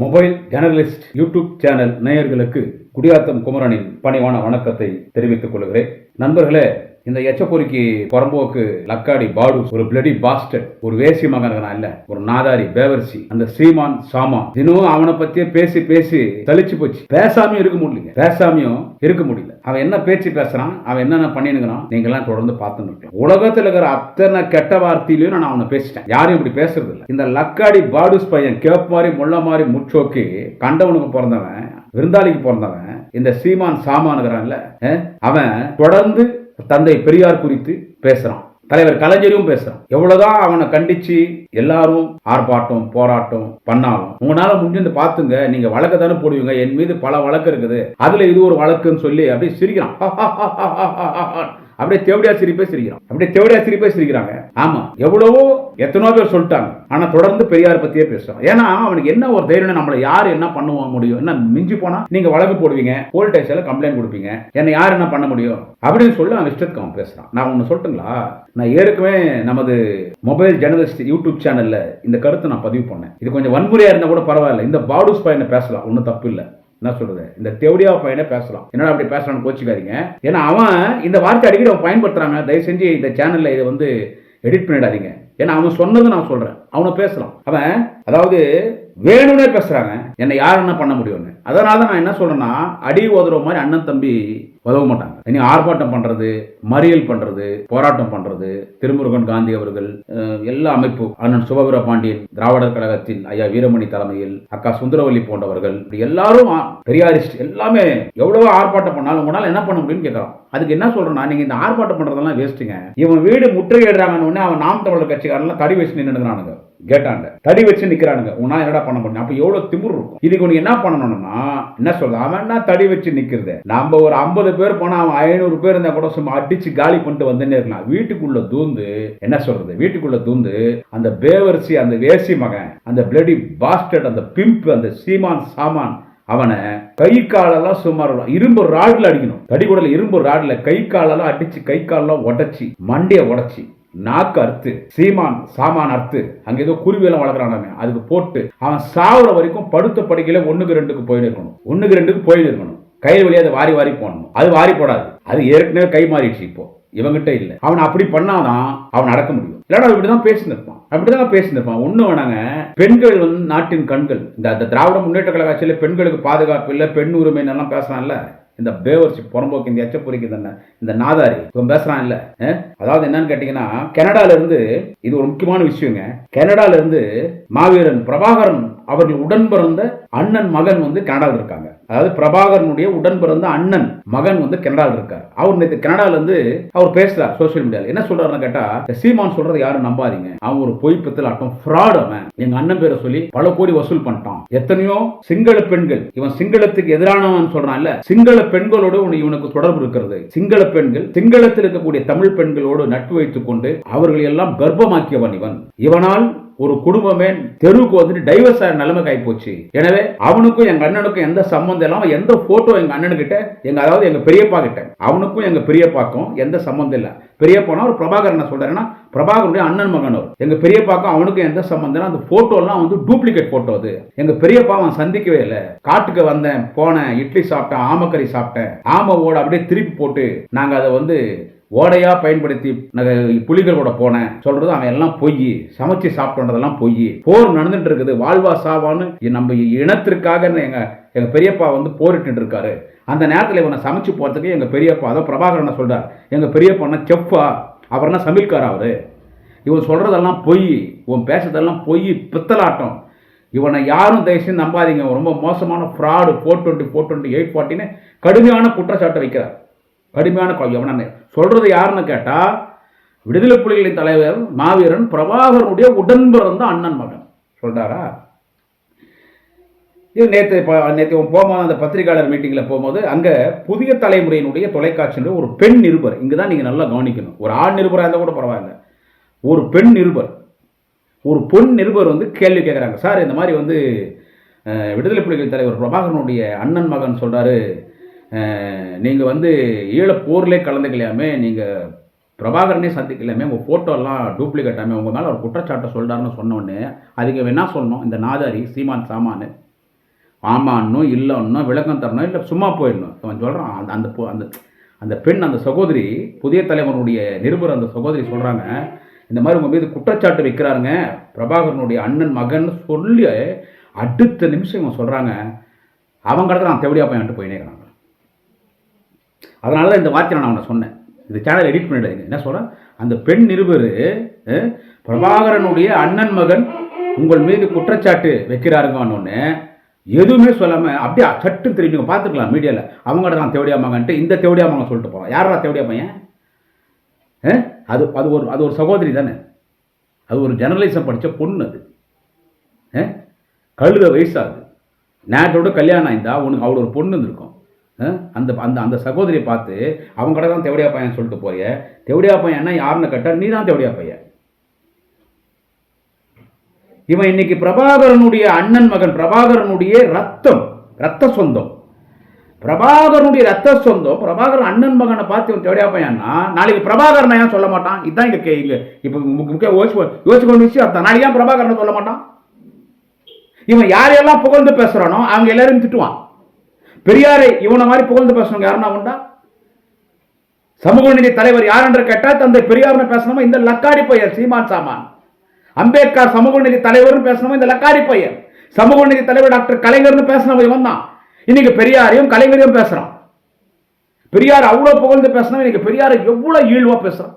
Mobile journalist YouTube channel நேயர்களுக்கு குடியாத்தம் குமரனின் பணிவான வணக்கத்தை தெரிவித்துக் கொள்கிறேன். நண்பர்களே இந்த எச்சப்பொறிக்கு புறம்போக்கு லக்காடி பாடு ஒரு பிளடி பாஸ்டர் ஒரு வேசி மகன் இல்ல ஒரு நாதாரி பேவர்சி அந்த ஸ்ரீமான் சாமான் தினமும் அவனை பத்தியே பேசி பேசி தளிச்சு போச்சு. பேசாமையும் இருக்க முடியல பேசாமையும் இருக்க முடியல. அவன் என்ன பேச்சு பேசுறான் அவன் என்னென்ன பண்ணினுங்கிறான் நீங்க எல்லாம் தொடர்ந்து பார்த்துன்னு இருக்கலாம் இருக்கிற அத்தனை கெட்ட வார்த்தையிலையும் நான் அவனை பேசிட்டேன். யாரும் இப்படி பேசுறது இல்லை. இந்த லக்காடி பாடுஸ் பையன் கேப் மாதிரி முள்ள மாதிரி முற்றோக்கு கண்டவனுக்கு பிறந்தவன் விருந்தாளிக்கு பிறந்தவன் இந்த சீமான் சாமானுங்கிறான்ல அவன் தொடர்ந்து தந்தை பெரியார் குறித்து பேசுறான். தலைவர் கலைஞரும் பேசுறான். எவ்வளவுதான் அவனை கண்டிச்சு எல்லாரும் ஆர்ப்பாட்டம் போராட்டம் பண்ணாலும் உங்களால முடிஞ்சு பாத்துங்க நீங்க வழக்கு தானே போடுவீங்க என் மீது பல வழக்கு இருக்குது அதுல இது ஒரு வழக்குன்னு சொல்லி அப்படியே சிரிக்கிறான். அப்படியே தேவடியா சிரிப்பே சிரிக்கிறான். அப்படியே தேவடியா சிரிப்பே சிரிக்கிறாங்க. ஆமா எவ்வளவோ எத்தனோ பேர் சொல்லிட்டாங்க. ஆனா தொடர்ந்து பெரியார் பத்தியே பேசுறான். ஏன்னா அவனுக்கு என்ன ஒரு தைரியம் நம்மளை யார் என்ன பண்ணுவ முடியும்? என்ன மிஞ்சி போனா? நீங்க வழக்கு போடுவீங்க போலீஸ் ஸ்டேஷன்ல கம்ப்ளைண்ட் கொடுப்பீங்க. என்ன யார் என்ன பண்ண முடியும்? அப்படின்னு சொல்லி அவன் இஷ்டத்துக்கு அவன் பேசுறான். நான் ஒன்னு சொல்லட்டுங்களா? நான் ஏற்கனவே நமது மொபைல் ஜெர்னலிஸ்ட் யூடியூப் சேனல்ல இந்த கருத்தை நான் பதிவு பண்ணேன். இது கொஞ்சம் வன்முறையா இருந்தா கூட பரவாயில்ல. இந்த பாடுஸ் பையனை பேசலாம். ஒன்றும் தப்பு இல்லை. என்ன சொல்றது? இந்த தெவடியா பையனே பேசலாம். என்னடா அப்படி பேசலாம்னு கோச்சிக்காதீங்க. ஏன்னா அவன் இந்த வார்த்தை அடிக்கடி அவன் பயன்படுத்துறாங்க. தயவு செஞ்சு இந்த சேனல்ல இதை வந்து எடிட் பண்ணிடாதீங்க. ஏன்னா அவன் சொன்னதை நான் சொல்றேன். அவனை பேசலாம். அவன் அதாவது வேணும்னே பேசுறாங்க. என்னை யார் என்ன பண்ண முடியும்னு. அதனால தான் நான் என்ன சொல்றேன்னா அடி உதற மாதிரி அண்ணன் தம்பி உதவ மாட்டாங்க. இனி ஆர்ப்பாட்டம் பண்றது மறியல் பண்றது போராட்டம் பண்றது திருமுருகன் காந்தி அவர்கள் எல்லா அமைப்பு அண்ணன் சுபவீர பாண்டியன் திராவிடர் கழகத்தின் ஐயா வீரமணி தலைமையில் அக்கா சுந்தரவல்லி போன்றவர்கள் இப்படி எல்லாரும் பெரியாரிஸ்ட் எல்லாமே எவ்வளவோ ஆர்ப்பாட்டம் பண்ணாலும் உங்களால் என்ன பண்ண முடியும்னு கேட்கறான் அதுக்கு என்ன சொல்றேன்னா நீங்க இந்த ஆர்ப்பாட்டம் பண்றதெல்லாம் வேஸ்ட்டுங்க இவன் வீடு முற்றுகையிடுறாங்கன்னு உடனே அவன் நாம் தமிழர் கட்சிக்காரன்லாம் தடி வச்சு நின்னுக்கிறானுங்க கேட்டாங்க. தடி வச்சு நிக்கிறானுங்க. உன்னா என்னடா பண்ண முடியும்? அப்ப எவ்வளவு திமிரு இருக்கும். இதுக்கு உனக்கு என்ன பண்ணணும்னா என்ன சொல்ற அவன் என்ன தடி வச்சு நிக்கிறது? நம்ம ஒரு ஐம்பது பேர் போனா அவன் ஐநூறு பேர் இருந்தா கூட சும்மா அடிச்சு காலி பண்ணிட்டு வந்துட்டே இருக்கலாம். வீட்டுக்குள்ள தூந்து என்ன சொல்றது? வீட்டுக்குள்ள தூந்து அந்த பேவரிசி அந்த வேசி மகன் அந்த பிளடி பாஸ்டர்ட் அந்த பிம்ப் அந்த சீமான் சாமான் அவனை கை காலெல்லாம் சுமார் இரும்பு ராடில் அடிக்கணும். தடிக்குடல இரும்பு ராடில் கை காலெல்லாம் அடிச்சு கை காலெல்லாம் உடச்சி மண்டையை உடச்சி. நாக்கு அறுத்து சீமான் சாமான் அறுத்து அங்க ஏதோ குருவியெல்லாம் வளர்க்குறான் அதுக்கு போட்டு அவன் சாவுற வரைக்கும் படுத்த படுக்கையில ஒண்ணுக்கு ரெண்டுக்கு போயிட்டு இருக்கணும். ஒண்ணுக்கு ரெண்டுக்கு போயிட்டு இருக்கணும். கை வழியா அதை வாரி வாரி போடணும். அது வாரி போடாது. அது ஏற்கனவே கை மாறிடுச்சு இப்போ. இவங்கிட்ட இல்லை. அவன் அப்படி பண்ணாதான் அவன் நடக்க முடியும். இல்லைன்னா இப்படிதான் பேசின்னு இருப்பான் அப்படிதான் பேசின்னு இருப்பான் ஒண்ணு வேணாங்க. பெண்கள் வந்து நாட்டின் கண்கள். இந்த திராவிட முன்னேற்ற கழக பெண்களுக்கு பாதுகாப்பு இல்லை பெண் உரிமை எல்லாம் பேசுறான்ல. இந்த பேவர்ச்சி புறம்போக்கு இந்த எச்சப்பொறிக்கு தானே இந்த நாதாரி இவன் பேசுறான் இல்ல அதாவது என்னன்னு கேட்டீங்கன்னா கனடால இருந்து இது ஒரு முக்கியமான விஷயங்க. கனடால இருந்து மாவீரன் பிரபாகரன் அவர்கள் உடன் பிறந்த அண்ணன் மகன் வந்து கனடாவில் இருக்காங்க. அதாவது பிரபாகரனுடைய உடன் பிறந்த அண்ணன் மகன் வந்து கனடாவில் இருக்கார். அவர் நேற்று கனடால இருந்து அவர் பேசுறார் சோசியல் மீடியால என்ன சொல்றாருன்னு கேட்டா சீமான் சொல்றதை யாரும் நம்பாதீங்க. அவன் ஒரு பொய்ப்பத்தில் ஆட்டம் ஃப்ராட் அவன். எங்க அண்ணன் பேரை சொல்லி பல கோடி வசூல் பண்ணிட்டான். எத்தனையோ சிங்கள பெண்கள் இவன் சிங்களத்துக்கு எதிரானவன் சொல்றான் இல்ல. சிங்கள பெண்களோடு உனக்கு இவனுக்கு தொடர்பு இருக்கிறது. சிங்கள பெண்கள் சிங்களத்தில் இருக்கக்கூடிய தமிழ் பெண்களோடு நட்பு வைத்துக் கொண்டு அவர்களை எல்லாம் கர்ப்பமாக்கியவன் இவன். இவனால் ஒரு குடும்பமே தெருவுக்கு வந்துட்டு டைவர்ஸ் ஆகிற நிலைமைக்கு ஆகி போச்சு. எனவே அவனுக்கும் எங்க அண்ணனுக்கும் எந்த சம்பந்தம் இல்லாம எந்த போட்டோ எங்க அண்ணனுக்கிட்ட எங்க அதாவது எங்க பெரியப்பா கிட்ட அவனுக்கும் எங்க பெரியப்பாக்கும் எந்த சம்பந்தம் இல்ல. பெரியப்பானா ஒரு பிரபாகர் என்ன சொல்றாருன்னா பிரபாகருடைய அண்ணன் மகன் எங்க பெரியப்பாக்கும் அவனுக்கும் எந்த சம்பந்தம் அந்த போட்டோ எல்லாம் வந்து டூப்ளிகேட் போட்டோ அது. எங்க பெரியப்பா அவன் சந்திக்கவே இல்லை. காட்டுக்கு வந்தேன் போனேன் இட்லி சாப்பிட்டேன் ஆமக்கறி சாப்பிட்டேன். ஆம ஓட அப்படியே திருப்பி போட்டு நாங்க அதை வந்து ஓடையா பயன்படுத்தி புலிகள் கூட போனேன். சொல்றது அவன் எல்லாம் பொய். சமைச்சு சாப்பிட்டதெல்லாம் பொய். போர் நடந்துட்டு இருக்குது. வாழ்வா சாவான்னு நம்ம இனத்திற்காக எங்க எங்க பெரியப்பா வந்து போரிட்டு இருக்காரு. அந்த நேரத்தில் இவனை சமைச்சு போறதுக்கு எங்க பெரியப்பா அதான் பிரபாகரனை சொல்றார். எங்க பெரியப்பா செப்பா அவர்னா சமையல்காரா அவர்? இவன் சொல்றதெல்லாம் பொய். இவன் பேசுறதெல்லாம் பொய். பித்தலாட்டம். இவனை யாரும் தயவுசெய்து நம்பாதீங்க. ரொம்ப மோசமான fraud four twenty four twenty eight ஃபார்ட்டின்னு கடுமையான குற்றச்சாட்டை வைக்கிறார். கடுமையான கொ- எவன சொல்றது யாருன்னு கேட்டா விடுதலை புலிகளின் தலைவர் மாவீரன் பிரபாகரனுடைய உடன் பிறந்த அண்ணன் மகன். சொல்றாரா? இது நேற்று நேற்று போகும்போது அந்த பத்திரிகையாளர் மீட்டிங்கில் போகும்போது அங்கே புதிய தலைமுறையினுடைய தொலைக்காட்சியினுடைய ஒரு பெண் நிருபர். இங்கே தான் நீங்கள் நல்லா கவனிக்கணும். ஒரு ஆண் நிருபராக இருந்தால் கூட பரவாயில்ல. ஒரு பெண் நிருபர். ஒரு பொன் நிருபர் வந்து கேள்வி கேட்குறாங்க சார் இந்த மாதிரி வந்து விடுதலை புலிகள் தலைவர் பிரபாகரனுடைய அண்ணன் மகன் சொல்கிறாரு நீங்கள் வந்து ஈழ போர்லேயே கலந்துக்கலையாமே நீங்கள் பிரபாகரனே சந்திக்கலாமே உங்கள் ஃபோட்டோலாம் டூப்ளிகேட்டாமே உங்கள் மேலே ஒரு குற்றச்சாட்டை சொல்கிறாருன்னு சொன்னோடனே அதுக்கு என்ன சொல்லணும்? இந்த நாதாரி சீமான் சாமானு. ஆமான்னு இல்லைன்னு விளக்கம் தரணும் இல்லை சும்மா போயிடணும். அவன் சொல்கிறான் அந்த அந்த அந்த அந்த பெண் அந்த சகோதரி புதிய தலைவனுடைய நிருபர் அந்த சகோதரி சொல்கிறாங்க இந்த மாதிரி உங்கள் மீது குற்றச்சாட்டு வைக்கிறாருங்க பிரபாகரனுடைய அண்ணன் மகன் சொல்லி அடுத்த நிமிஷம் இவன் சொல்கிறாங்க அவங்க கடத்த நான் தெவடியா பையன்ட்டு போயினேக்கிறான் அதனால தான் இந்த வார்த்தையை நான் அவனை சொன்னேன். இந்த சேனல் எடிட் பண்ணிடுங்க என்ன சொல்கிறேன் அந்த பெண் நிருபர் பிரபாகரனுடைய அண்ணன் மகன் உங்கள் மீது குற்றச்சாட்டு வைக்கிறாருங்கன்னு எதுவுமே சொல்லாமல் அப்படியே சட்டு திரும்பி பார்த்துக்கலாம் மீடியாவில் அவங்கள்ட்ட தான் தேவடியா மகன்ட்டு இந்த தேவடியா மகன் சொல்லிட்டு போவான் யாரா தேவடியா பையன்? அது அது ஒரு அது ஒரு சகோதரி தானே. அது ஒரு ஜெர்னலிசம் படித்த பொண்ணு அது. கழுத வயசாகுது நேற்றோட கல்யாணம் ஆயிருந்தா உனக்கு அவ்வளோ ஒரு பொண்ணு இருந்திருக்கும். அந்த அந்த அந்த சகோதரியை பார்த்து அவங்க கடை தான் தேவடியா பையன் சொல்லிட்டு போய தேவடியா பையன் யாருன்னு கேட்டால் நீ தான் தேவடியா பையன். இவன் இன்னைக்கு பிரபாகரனுடைய அண்ணன் மகன் பிரபாகரனுடைய ரத்தம் ரத்த சொந்தம். பிரபாகரனுடைய ரத்த சொந்தம் பிரபாகரன் அண்ணன் மகனை பார்த்து இவன் தேவடியா பையன்னா நாளைக்கு பிரபாகரனை ஏன் சொல்ல மாட்டான்? இதுதான் இங்கே கே- இப்போ முக்கிய யோசிச்சு யோசிக்க விஷயம் அதான் நாளைக்கு ஏன் பிரபாகரனை சொல்ல மாட்டான்? இவன் யாரையெல்லாம் புகழ்ந்து பேசுகிறானோ அவங்க எல்லாரும் திட்டுவான். பெரியாரை இவனை மாதிரி புகழ்ந்து பேசுனவங்க யாருன்னா உண்டா? சமூக நீதி தலைவர் யார் என்று கேட்டால் தந்தை பெரியார்னு பேசணுமா? இந்த லக்காடி பையன் சீமான் சாமான். அம்பேத்கர் சமூக நீதி தலைவர்னு பேசணுமா? இந்த லக்காடி பையன். சமூக நீதி தலைவர் டாக்டர் கலைஞர்னு பேசினவன் இவன் தான். இன்னைக்கு பெரியாரையும் கலைஞரையும் பேசுறான். பெரியார் அவ்வளோ புகழ்ந்து பேசினா இன்னைக்கு பெரியார் எவ்வளோ ஈழ்வாக பேசுறான்.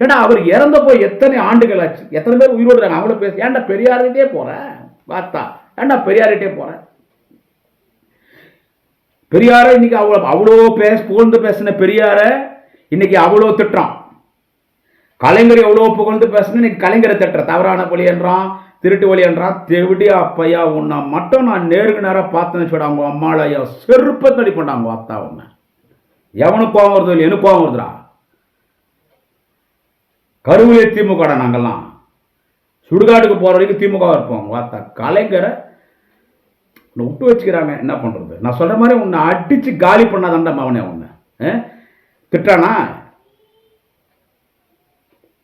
ஏன்னா அவர் இறந்த போய் எத்தனை ஆண்டுகள் ஆச்சு? எத்தனை பேர் உயிரோடுறாங்க அவங்கள பேச ஏன்டா பெரியார்கிட்டே போகிறேன் பார்த்தா ஏன்டா பெரியார்கிட்டே போகிறேன் பெரியாரை இன்னைக்கு அவ்வளோ அவ்வளோ பேச புகழ்ந்து பேசின பெரியாரை இன்னைக்கு அவ்வளோ திட்டுறான். கலைஞர் எவ்வளோ புகழ்ந்து பேசணும் இன்னைக்கு கலைஞரை திட்டுற. தவறான வழி என்றான் திருட்டு வழி என்றான். தெவிடியா அப்பையா உன்னை மட்டும் நான் நேருக்கு நேராக பார்த்தேன்னு சொல்ல அவங்க அம்மாள் ஐயா செருப்பை தடி பண்ணாங்க அத்தா உன்னை. எவனுக்கு கோவம் வருது இல்லை எனக்கு கோவம் வருதுடா. கருவிலே திமுக நாங்கள்லாம். சுடுகாட்டுக்கு போகிற வரைக்கும் திமுக இருப்போம். வார்த்தா கலைஞரை விட்டு வச்சுக்கிறாங்க. என்ன பண்ணுறது நான் சொல்கிற மாதிரி உன்னை அடித்து காலி பண்ணாதான்டா மவனே உன்னை. ஆ? திட்டுறானா?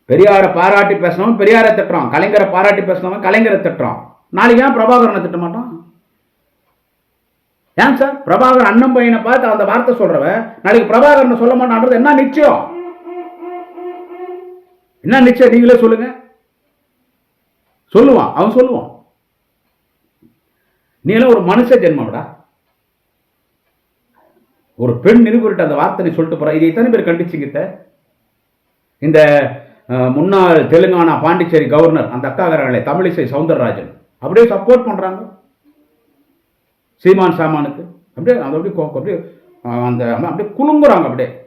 பெரியாரை பாராட்டி பேசினவன் பெரியாரை திட்டுறான். கலைஞரை பாராட்டி பேசினவன் கலைஞரை திட்டுறான். நாளைக்கு ஏன் பிரபாகரனை திட்ட மாட்டான்? ஏன் சார்? பிரபாகர் அண்ணன் பையனை பார்த்து அந்த வார்த்தை சொல்றவன் நாளைக்கு பிரபாகரனை சொல்ல மாட்டான்றது என்ன நிச்சயம்? என்ன நிச்சயம்? நீங்களே சொல்லுங்க. சொல்லுவான். அவன் சொல்லுவான். நீ எல்லாம் ஒரு மனுஷ ஜென்மம்டா. ஒரு பெண் நிருபர்கிட்ட அந்த வார்த்தை நீ சொல்லிட்டு போற. இதை எத்தனை பேர் கண்டிச்சுங்கிட்ட இந்த முன்னாள் தெலுங்கானா பாண்டிச்சேரி கவர்னர் அந்த அக்காகரங்களை தமிழிசை சவுந்தரராஜன். அப்படியே சப்போர்ட் பண்ணுறாங்க சீமான் சாமானுக்கு. அப்படியே அது அப்படியே கோ- அப்படியே அந்த அப்படியே குலுங்குறாங்க அப்படியே.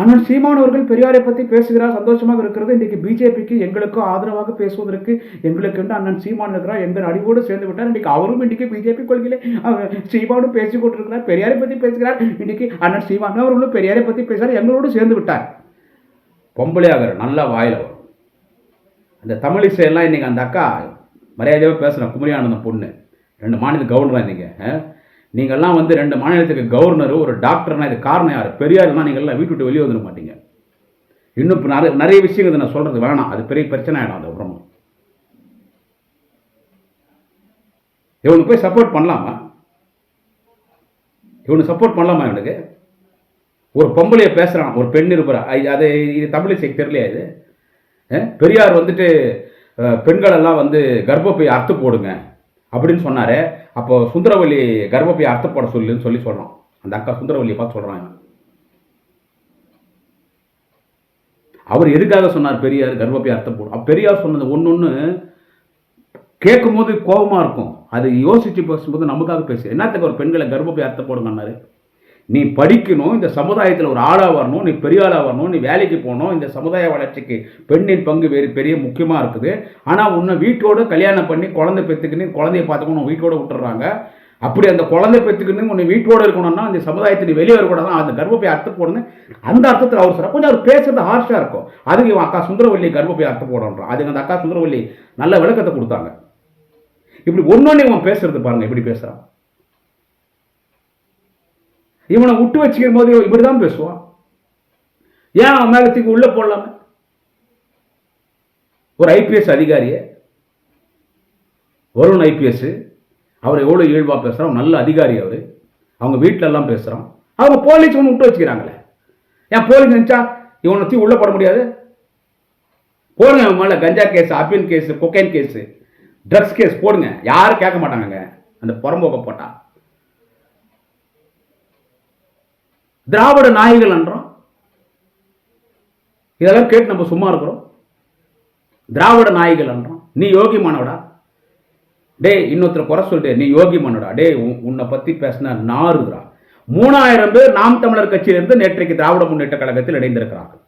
ஆனால் சீமான் அவர்கள் பெரியாரை பற்றி பேசுகிறார் சந்தோஷமாக இருக்கிறது. இன்றைக்கு பிஜேபிக்கு எங்களுக்கும் ஆதரவாக பேசுவதற்கு எங்களுக்கு என்று அண்ணன் சீமான் இருக்கிறார் எங்கள் அடிவோடு சேர்ந்து விட்டார். இன்றைக்கு அவரும் இன்றைக்கு பிஜேபி கொள்கையிலே அவர் சீமானும் பேசி கொண்டிருக்கிறார் பெரியாரை பற்றி பேசுகிறார். இன்றைக்கு அண்ணன் சீமான் அவர்களும் பெரியாரை பற்றி பேசுகிறார் எங்களோடு சேர்ந்து விட்டார். பொம்பளையாகிற நல்லா வாயில் வரும். அந்த தமிழிசையெல்லாம் எல்லாம் அந்த அக்கா மரியாதையாக பேசுகிறேன் குமரியானந்தம் பொண்ணு. ரெண்டு மாநில கவர்னராக இருந்தீங்க நீங்கள்லாம் வந்து ரெண்டு மாநிலத்துக்கு கவர்னர் ஒரு டாக்டர்னா இது காரணம் யார்? பெரியார்னா நீங்கள்லாம் வீட்டு விட்டு வெளியே வந்துட மாட்டீங்க. இன்னும் நிறைய நிறைய விஷயங்கள் இதை நான் சொல்கிறது வேணாம். அது பெரிய பிரச்சனை ஆகிடும் அது அப்புறம் இவனுக்கு போய் சப்போர்ட் பண்ணலாமா? இவனுக்கு சப்போர்ட் பண்ணலாமா இவனுக்கு? ஒரு பொம்பளையை பேசுகிறான் ஒரு பெண் இருப்பா அது இது தமிழிசை தெரியலையா இது? பெரியார் வந்துட்டு பெண்களெல்லாம் வந்து கர்ப்பப்பை அறுத்து போடுங்க. அப்படின்னு சொன்னார். அப்போ சுந்தரவல்லி கர்ப்பப்பை அர்த்தப்பட சொல்லுன்னு சொல்லி சொல்கிறான் அந்த அக்கா சுந்தரவல்லியை பார்த்து சொல்கிறான் அவர் எதுக்காக சொன்னார் பெரியார் கர்ப்பப்பை அர்த்தப்படும் போடும் பெரியார் சொன்னது ஒன்று ஒன்று கேட்கும் போது கோபமா இருக்கும். அது யோசிச்சு பேசும்போது நமக்காக பேசு. என்னத்துக்கு ஒரு பெண்களை கர்ப்பப்பை அர்த்தம் போடுங்கன்னாரு. நீ படிக்கணும் இந்த சமுதாயத்தில் ஒரு ஆளாக வரணும் நீ பெரிய ஆளாக வரணும் நீ வேலைக்கு போகணும் இந்த சமுதாய வளர்ச்சிக்கு பெண்ணின் பங்கு வேறு பெரிய முக்கியமாக இருக்குது. ஆனால் உன்னை வீட்டோட கல்யாணம் பண்ணி குழந்தை பெற்றுக்கின்னு குழந்தைய பார்த்துக்கணும் வீட்டோட விட்டுறாங்க. அப்படி அந்த குழந்தை பெற்றுக்கின்னு உன்னை வீட்டோட இருக்கணும்னா அந்த சமுதாயத்தில் நீ வெளியே வரக்கூடாது அந்த கர்ப்பப்பை அர்த்தம் போடணும். அந்த அர்த்தத்தில் அவர் சொல்ற கொஞ்சம் அவர் பேசுறது ஹார்ஷாக இருக்கும். அதுக்கு இவன் அக்கா சுந்தரவல்லி கர்ப்பப்பை அர்த்தம் போடுறான் அதுக்கு அந்த அக்கா சுந்தரவல்லி நல்ல விளக்கத்தை கொடுத்தாங்க. இப்படி ஒன்று இவன் பேசுறது பாருங்க எப்படி பேசுகிறான் இவனை விட்டு வச்சுக்கிற போது இப்படி இப்படிதான் பேசுவான். ஏன் அவன் மேல தூக்கி உள்ள போடலாம? ஒரு ஐபிஎஸ் அதிகாரியை வருண் ஐபிஎஸ் அவர் எவ்வளோ இயல்பாக பேசுகிறான் நல்ல அதிகாரி அவர். அவங்க வீட்டிலெல்லாம் பேசுகிறான் அவங்க போலீஸ் ஒன்று விட்டு வச்சுக்கிறாங்களே. ஏன் போலீஸ் நினச்சா இவனை வச்சு உள்ளே போட முடியாது? போடுங்க அவன் மேலே ganja case அப்பின் case cocaine case drugs case போடுங்க. யாரும் கேட்க மாட்டாங்கங்க. அந்த புறம்போக்க போட்டால் திராவிட நாயகர்கள் என்றோம் இதெல்லாம் கேட்டு நம்ம சும்மா இருக்கிறோம். திராவிட நாய்கள் என்றோம் நீ யோகி மானவடா டேய் இன்னொருத்தர் குறை சொல்லிட்டு நீ யோகி மன்னடா டே உன்னை பற்றி பேசின நாறுகிறா மூணாயிரம் பேர் நாம் தமிழர் கட்சியிலிருந்து நேற்றைக்கு திராவிட முன்னேற்ற கழகத்தில் இணைந்திருக்கிறார்கள்.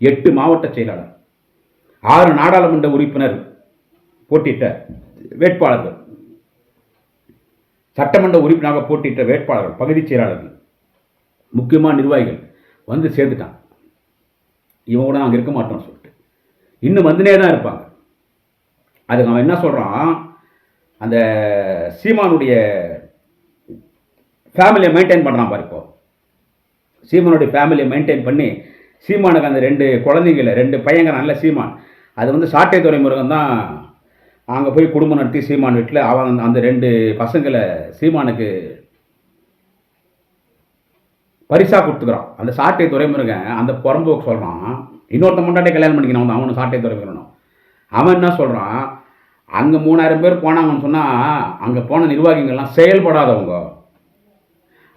எட்டு மாவட்ட செயலாளர் ஆறு நாடாளுமன்ற உறுப்பினர் போட்டியிட்ட வேட்பாளர்கள் சட்டமன்ற உறுப்பினராக போட்டியிட்ட வேட்பாளர்கள் பகுதிச் செயலாளர்கள் முக்கியமான நிர்வாகிகள் வந்து சேர்ந்துட்டான் இவன் கூட நாங்கள் இருக்க மாட்டோம்னு சொல்லிட்டு. இன்னும் வந்துனே தான் இருப்பாங்க. அதுக்கு அவன் என்ன சொல்கிறான் அந்த சீமானுடைய ஃபேமிலியை மெயின்டைன் பண்ணுறான் பாரு இப்போ. சீமானுடைய ஃபேமிலியை மெயின்டைன் பண்ணி சீமானுக்கு அந்த ரெண்டு குழந்தைங்கள ரெண்டு பையங்க நல்ல சீமான். அது வந்து சாட்டை துறைமுருகன் தான் அங்கே போய் குடும்பம் நடத்தி சீமான் வீட்டில் அவன் அந்த- அந்த ரெண்டு பசங்களை சீமானுக்கு பரிசாக கொடுத்துக்கிறான். அந்த சாட்டை துறைமுருகன் அந்த புறம்போக்கு சொல்கிறான் இன்னொருத்த முன்னாடி கல்யாணம் பண்ணிக்கணும் அவனு- அவனு சாட்டை துறைமுருகனும் அவன் என்ன சொல்கிறான் அங்கே மூணாயிரம் பேர் போனாங்கன்னு சொன்னால் அங்கே போன நிர்வாகிகள்லாம் செயல்படாதவங்க.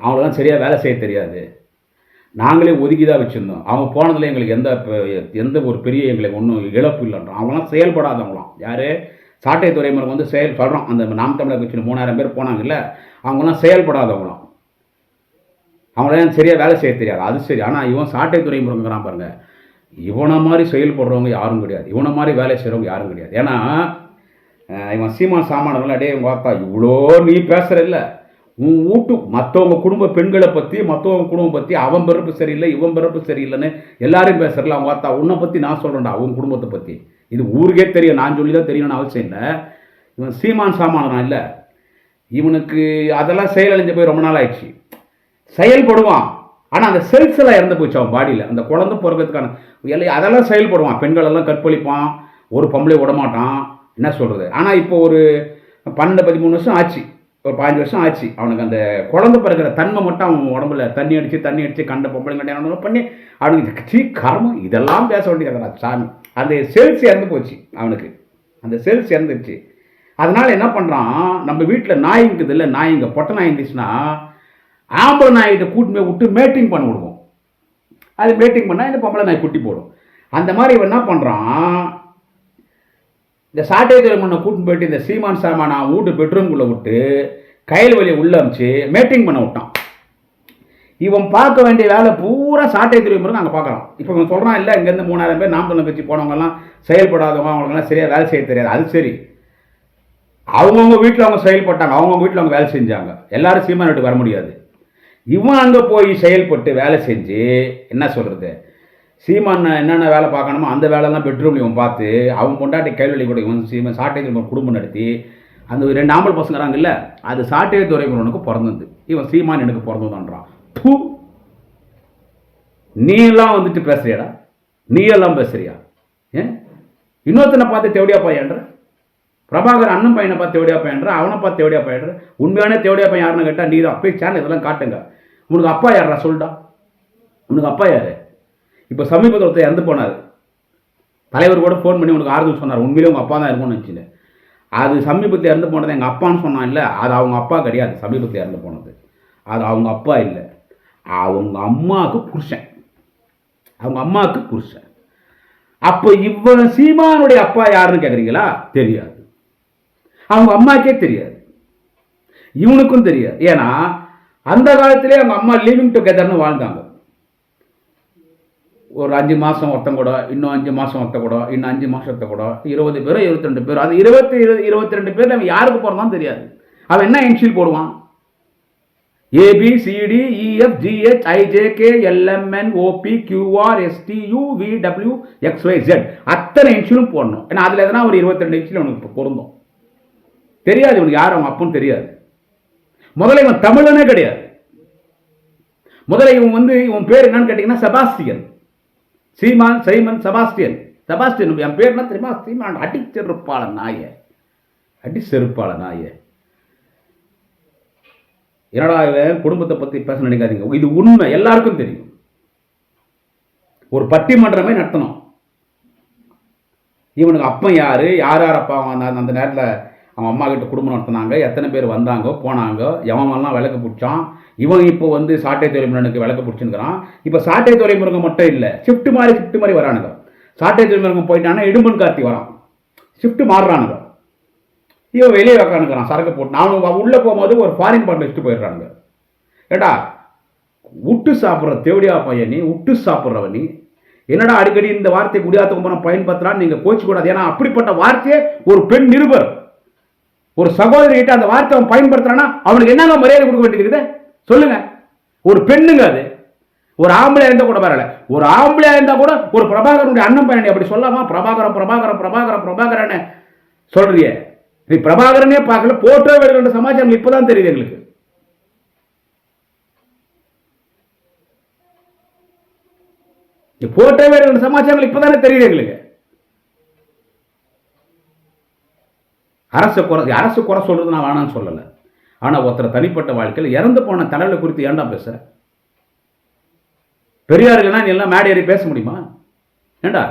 அவங்களெல்லாம் சரியாக வேலை செய்ய தெரியாது. நாங்களே ஒதுக்கி தான் வச்சுருந்தோம். அவங்க போனதில் எங்களுக்கு எந்த எந்த ஒரு பெரிய எங்களுக்கு ஒன்றும் இழப்பு இல்லைன்றோம் அவங்களாம் செயல்படாதவங்களாம். யார்? சாட்டை துறைமுறை வந்து செயல் சொல்கிறோம் அந்த நாம் தமிழர் கட்சியில் மூணாயிரம் பேர் போனாங்கல்ல அவங்களாம் செயல்படாதவங்களாம். அவங்களாம் சரியாக வேலை செய்ய தெரியாது? அது சரி. ஆனால் இவன் சாட்டை துறைமுறைங்கிறான் பாருங்கள் இவனை மாதிரி செயல்படுறவங்க யாரும் கிடையாது. இவனை மாதிரி வேலை செய்கிறவங்க யாரும் கிடையாது. ஏன்னா இவன் சீமான் சாமானவங்கள டே பார்த்தா இவ்வளோ நீ பேசுகிற இல்லை. உன் வீட்டு மற்றவங்க குடும்ப பெண்களை பற்றி மற்றவங்க குடும்பம் பற்றி அவன் பிறப்பு சரியில்லை இவன் பிறப்பு சரியில்லைன்னு எல்லாரும் பேசுகிறல அவன் பார்த்தா உன்னை பற்றி நான் சொல்கிறேன்டா அவன் குடும்பத்தை பற்றி இது ஊருக்கே தெரியும். நான் சொல்லி தான் தெரியணும்னு அவசியம் இல்லை. இவன் சீமான் சாமானவன் இல்லை. இவனுக்கு அதெல்லாம் செயலழிஞ்சு போய் ரொம்ப நாள் ஆயிடுச்சு. செயல்படுவான். ஆனால் அந்த செல்ஸ் எல்லாம் இறந்து போச்சு அவன் பாடியில் அந்த குழந்தை பிறகுறதுக்கான எல்லாம் அதெல்லாம் செயல்படுவான். பெண்கள் எல்லாம் கற்பழிப்பான். ஒரு பொம்பளை விடமாட்டான். என்ன சொல்கிறது ஆனால் இப்போ ஒரு பன்னெண்டு பதிமூணு வருஷம் ஆச்சு. ஒரு பாஞ்சு வருஷம் ஆச்சு. அவனுக்கு அந்த குழந்தை பிறக்கிற தன்மை மட்டும் அவன் உடம்புல தண்ணி அடித்து தண்ணி அடித்து கண்ட பொம்பளை கல்யாணம் பண்ணி அவனுக்கு சீ கர்மம் இதெல்லாம் பேச வேண்டியதுடா சாமி. அந்த செல்ஸ் இறந்து போச்சு அவனுக்கு. அந்த செல்ஸ் இறந்துருச்சு. அதனால் என்ன பண்ணுறான் நம்ம வீட்டில் நாய் இருக்குது இல்லை நாய் இங்கே பொட்டை நாய் இருந்துச்சுன்னா ஆம்பளை நாய்கிட்ட கூட்டின்னு விட்டு மேட்டிங் பண்ண விடுவோம். அது மேட்டிங் பண்ணால் இந்த பொம்பளை நாய் குட்டி போடும். அந்த மாதிரி இவன் என்ன பண்ணுறான் இந்த சாட்டை துறைமுனை கூட்டின்னு போயிட்டு இந்த சீமான் சாமான் நான் வீட்டு பெட்ரூம்குள்ளே விட்டு கையில் வழியை உள்ள அமிச்சு மேட்டிங் பண்ண விட்டான். இவன் பார்க்க வேண்டிய வேலை பூரா சாட்டை துறைமுறை நாங்கள் பார்க்குறோம் இப்போ இவன் சொல்கிறான் இல்லை இங்கேருந்து மூணாயிரம் பேர் நாம் தொழில் கட்சி போனவங்கலாம் செயல்படாதவங்க அவங்களுக்குலாம் சரியாக வேலை செய்ய தெரியாது. அது சரி. அவங்கவுங்க வீட்டில் அவங்க செயல்பட்டாங்க அவங்கவுங்க வீட்டில் அவங்க வேலை செஞ்சாங்க. எல்லாரும் சீமான் வீட்டுக்கு வர முடியாது. இவன் அங்கே போய் செயல்பட்டு வேலை செஞ்சு என்ன சொல்கிறது சீமான் என்னென்ன வேலை பார்க்கணுமோ அந்த வேலைலாம் பெட்ரூம்ல இவன் பார்த்து அவன் பொண்டாட்டி கைவெளி கூட இவன் சீமான் சாட்டை குடும்பம் நடத்தி அந்த ஒரு ரெண்டு ஆம்பளை பசங்கிறாங்கல்ல அது சாட்டை துறைமுறைனுக்கு பிறந்தது. இவன் சீமான் எனக்கு பிறந்ததுன்றான். பூ நீ எல்லாம் வந்துட்டு பேசுறியாடா? நீ எல்லாம் பேசுறியா? ஏன்? இன்னொருத்தனை பார்த்து தேவடியா பையன்ற பிரபாகர் அண்ணன் பையனை பார்த்து தேவடியா பையன்ற அவனை பார்த்து தேவடியா பையன்ற உண்மையான தேவடியா பையன் யாருன்னு கேட்டால் நீ தான் போய் சேனல் இதெல்லாம் காட்டுங்க. உனக்கு அப்பா யாரா சொல்லிட்டா உனக்கு அப்பா யார்? இப்போ சமீபத்தில் ஒருத்தர் இறந்து போனார். தலைவர் கூட ஃபோன் பண்ணி உனக்கு ஆறுதல் சொன்னார். உண்மையிலே உங்கள் அப்பா தான் இருக்கும்னு நினச்சின்னு அது சமீபத்தில் இறந்து போனது எங்கள் அப்பான்னு சொன்னான் இல்லை அது அவங்க அப்பா கிடையாது. சமீபத்தில் இறந்து போனது. அது அவங்க அப்பா இல்லை. அவங்க அம்மாவுக்கு புருஷன். அவங்க அம்மாவுக்கு புருஷன். அப்போ இவன் சீமானுடைய அப்பா யாருன்னு கேட்குறீங்களா தெரியாது. அவங்க அம்மாக்கே தெரியாது. இவனுக்கும் தெரியாது. ஏன்னா அந்த காலத்திலே அவங்க அம்மா லிவிங் டுகெதர்னு வாழ்ந்தாங்க. ஒரு அஞ்சு மாதம் ஒருத்தன் கூட இன்னும் அஞ்சு மாதம் ஒருத்த கூட இன்னும் அஞ்சு மாதத்தை கூட இருபது பேரோ இருபத்தி ரெண்டு பேரோ அது இருபத்தி இரு இருபத்தி ரெண்டு பேர் நம்ம யாருக்கு போகிறதான் தெரியாது. அவன் என்ன இன்ஷியல் போடுவான்? A B C D E F G H I J K L M N O P Q R S T U V W X Y Z அத்தனை இன்ஷியலும் போடணும். ஏன்னா அதில் எதனா ஒரு இருபத்தி ரெண்டு இன்ஷியல் அவனுக்கு பொருந்தும். தெரியாது இவனுக்கு யார் அவன் அப்பன்னு தெரியாது. முதல்ல இவன் தமிழனே கிடையாது. முதல்ல இவன் வந்து இவன் பேர் என்னன்னு கேட்டிங்கன்னா செபாஸ்டியன். சீமான் சைமன் செபாஸ்டியன். செபாஸ்டியன் என் பேர் என்ன தெரியுமா? சீமான் அடி செருப்பாள நாய. அடி செருப்பாள நாய. என்னடா இவன்? குடும்பத்தை பற்றி பேச நினைக்காதீங்க. இது உண்மை. எல்லாருக்கும் தெரியும். ஒரு பட்டிமன்றமே நடத்தணும். இவனுக்கு அப்பன் யார்? யார் யார் அப்பா? அந்த நேரத்தில் அவன் அம்மா கிட்ட குடும்பம் நடத்தினாங்க எத்தனை பேர் வந்தாங்க போனாங்க எவன்லாம் விளக்கு பிடிச்சான். இவன் இப்போ வந்து சாட்டை துறைமுருகனுக்கு விளக்கு பிடிச்சிருக்கிறான் இப்போ சாட்டை துறைமுருகன் மட்டும் இல்லை ஷிஃப்ட் மாதிரி ஷிஃப்ட் மாதிரி வரானுங்க. சாட்டை துறைமுருகன் போயிட்டான்னா இடும்பன் கார்த்தி வரான். ஷிஃப்ட் மாறுறானுங்க. இவன் வெளியே உக்காந்துக்கிறான் சரக்கு போட்டு நான் உள்ளே போகும்போது ஒரு ஃபாரின் பாட்டில் வச்சுட்டு போயிடுறானுங்க. ஏடா உட்டு சாப்பிட்ற தேவடியா பையனி விட்டு உட்டு சாப்பிட்றவ நீ. என்னடா அடிக்கடி இந்த வார்த்தை குடியாத்த கும்பரம் பயன்படுத்தலான்னு நீங்கள் கோச்சிக்கூடாது. ஏன்னா அப்படிப்பட்ட வார்த்தையை ஒரு பெண் நிருபர் ஒரு சகோதரிகிட்ட அந்த வார்த்தை அவன் பயன்படுத்துறான்னா அவனுக்கு என்னங்க மரியாதை கொடுக்க வேண்டியிருக்குது? சொல்லுங்க. ஒரு பெண்ணுங்க அது. ஒரு ஆம்பளை இருந்தால் கூட வரல ஒரு ஆம்பளை இருந்தால் கூட ஒரு பிரபாகரனுடைய அண்ணன் பையனை அப்படி சொல்லாமா? பிரபாகரம் பிரபாகரம் பிரபாகரம் பிரபாகரன் சொல்றிய. நீ பிரபாகரனே பார்க்கல போட்டோ எடுக்கின்ற சமாச்சாரம் இப்போதான் தெரியுது எங்களுக்கு. போட்டோ எடுக்கின்ற சமாச்சாரம் இப்போதானே தெரியுது எங்களுக்கு. அரசு குறை அரசு குறை சொல்கிறது நான் வேணான்னு சொல்லலை. ஆனால் ஒருத்தர் தனிப்பட்ட வாழ்க்கையில் இறந்து போன தலைவலை குறித்து ஏன்டா பேசுற? பெரியார்கள்னா நீ எல்லாம் மேடை பேச முடியுமா? ஏண்டா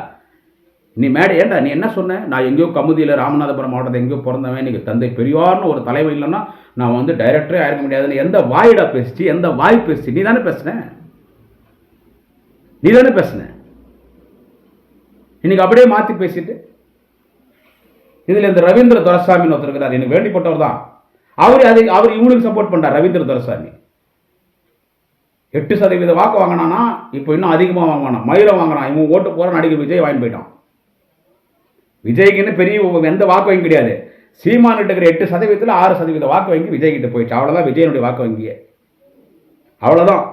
நீ மேடை ஏண்டா நீ என்ன சொன்ன? நான் எங்கேயோ கமுதியில் ராமநாதபுரம் மாவட்டத்தை எங்கேயோ பிறந்தவன் இன்னைக்கு தந்தை பெரியார்னு ஒரு தலைவர் இல்லைன்னா நான் வந்து டைரக்டரே ஆயிருக்க முடியாதுன்னு எந்த வாயிடா பேசிச்சு? எந்த வாய் பேசிச்சு? நீ தானே பேசுன? நீ தானே பேசுன? இன்னைக்கு அப்படியே மாற்றி பேசிட்டு இதில் இந்த ரவீந்திர துரசாமின்னு ஒருத்தர் இருக்கிறார். எனக்கு வேண்டிப்பட்டவர் தான். அவர் அதை அவர் இவனுக்கு சப்போர்ட் பண்ணார் ரவீந்திர துரசாமி. எட்டு சதவீத வாக்கு வாங்கினானா இப்போ இன்னும் அதிகமாக வாங்கினா மயிலை வாங்கினான் இவன் ஓட்டு போகிற நடிகர் விஜய் வாங்கி போயிட்டான். விஜய்க்குன்னு பெரிய எந்த வாக்கு வங்கி கிடையாது. சீமான் இருக்கிற எட்டு சதவீதத்தில் ஆறு சதவீத வாக்கு வங்கி விஜய் கிட்ட போயிடுச்சு. அவ்வளோதான் விஜயனுடைய வாக்கு வங்கியே. அவ்வளோதான்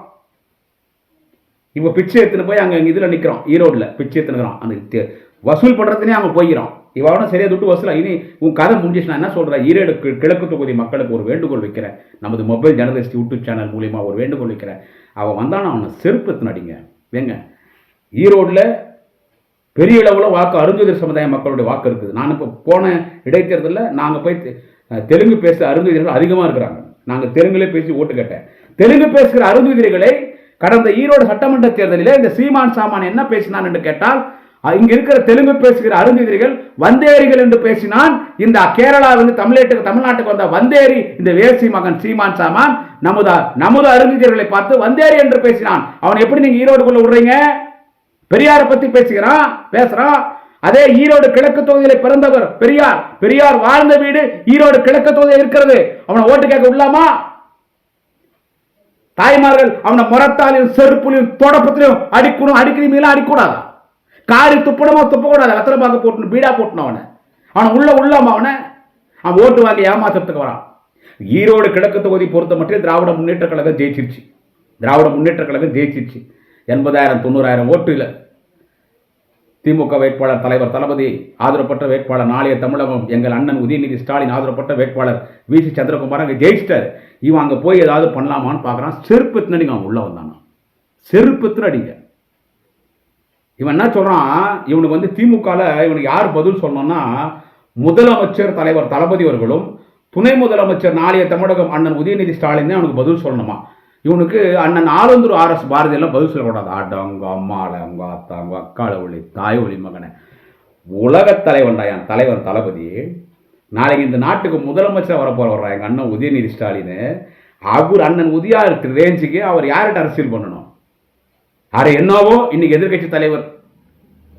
இப்போ பிச்சை எடுத்துன்னு போய் அங்கே இதில் நிற்கிறோம் ஈரோட்டில் பிச்சை எடுத்துனுக்குறோம் அந்த வசூல் பண்ணுறதுனே அங்கே போய்க்கிறோம் இவனும் சரியாக துட்டு வசூலா? இனி உன் கதை முடிஞ்சிச்சுன்னா என்ன சொல்கிறேன் ஈரோடு கிழக்கு தொகுதி மக்களுக்கு ஒரு வேண்டுகோள் வைக்கிறேன். நமது மொபைல் ஜெர்னலிஸ்ட் யூடியூப் சேனல் மூலியமாக ஒரு வேண்டுகோள் வைக்கிறேன். அவன் வந்தானா? அவனை செருப்பு நடிங்க. ஏங்க ஈரோட்டில் பெரிய அளவில் வாக்கு அருந்ததிர் சமுதாய மக்களுடைய வாக்கு இருக்குது. நான் இப்போ போன இடைத்தேர்தலில் நாங்கள் போய் தெலுங்கு பேச அருந்ததிர்கள் அதிகமாக இருக்கிறாங்க. நாங்கள் தெலுங்குலே பேசி ஓட்டு கேட்டேன். தெலுங்கு பேசுகிற அருந்ததிரிகளை கடந்த ஈரோடு சட்டமன்ற தேர்தலில் இந்த சீமான் சாமான் என்ன பேசினான் என்று கேட்டால் இங்க இருக்கிற தெலுங்கு பேசுகிற அருந்ததிரிகள் வந்தேரிகள் என்று பேசினான். இந்த கேரளாவிலிருந்து தமிழ்நாட்டுக்கு தமிழ்நாட்டுக்கு வந்த வந்தேரி இந்த வேசி மகன் சீமான் சாமான் நமது நமது அருந்ததிரிகளை பார்த்து வந்தேரி என்று பேசினான். அவன் எப்படி நீங்க ஈரோடுக்குள்ள விடுறீங்க? பெரியாரை பத்தி பேசுகிறான் பேசுறான். அதே ஈரோடு கிழக்கு தொகுதியில் பிறந்தவர் பெரியார். பெரியார் வாழ்ந்த வீடு ஈரோடு கிழக்கு தொகுதியில் இருக்கிறது. அவனை ஓட்டு கேட்க விடலாமா? தாய்மார்கள் அவனை முரத்தாலையும் செருப்புலையும் தொடப்பத்திலையும் அடிக்கணும் அடிக்கிறீங்களா அடிக்கூடாதா காரி துப்படமா துப்பக்கூடாது. அத்தனை பார்க்க போட்டு பீடா போட்டணும் அவனை. அவனை உள்ள உள்ளாம அவனை. அவன் ஓட்டு வாங்கி ஏமாற்றத்துக்கு வரான். ஈரோடு கிழக்கு தொகுதி பொறுத்த மட்டும் திராவிட முன்னேற்ற கழகம் ஜெயிச்சிருச்சு. திராவிட முன்னேற்ற கழகம் ஜெயிச்சிருச்சு. எண்பதாயிரம் தொண்ணூறாயிரம் ஓட்டு இல்லை திமுக வேட்பாளர் தலைவர் தளபதி ஆதரப்பட்ட வேட்பாளர் நாளைய தமிழகம் எங்கள் அண்ணன் உதயநிதி ஸ்டாலின் ஆதரப்பட்ட வேட்பாளர் வி சி சந்திரகுமார் அங்கே ஜெயிச்சிட்டார். இவன் அங்கே போய் ஏதாவது பண்ணலாமான்னு பார்க்குறான் செருப்பு தினடிங்க அவன் உள்ளே வந்தானா. செருப்பு தினடிங்க இவன் என்ன சொல்கிறான் இவனுக்கு வந்து திமுகவில் இவனுக்கு யார் பதில் சொல்லணும்னா முதலமைச்சர் தலைவர் தளபதி அவர்களும் துணை முதலமைச்சர் நாளைய தமிழகம் அண்ணன் உதயநிதி ஸ்டாலின் தான் அவனுக்கு பதில் சொல்லணுமா? இவனுக்கு அண்ணன் ஆலந்தூர் ஆர்எஸ் பாரதியெல்லாம் பதில் சொல்லக்கூடாது. ஆட்டா அம்மாளை அவங்க அத்தா அவங்க அக்காள ஒளி தாய் ஒளி மகனை. உலகத் தலைவன்டா என் தலைவர் தளபதி. நாளைக்கு இந்த நாட்டுக்கு முதலமைச்சர் வரப்போறா எங்கள் அண்ணன் உதயநிதி ஸ்டாலின். அவர் அண்ணன் உதயா இருக்கிற ரேஞ்சுக்கு அவர் யார்கிட்ட அரசியல் பண்ணணும்? அரை என்னவோ இன்னைக்கு எதிர்கட்சி தலைவர்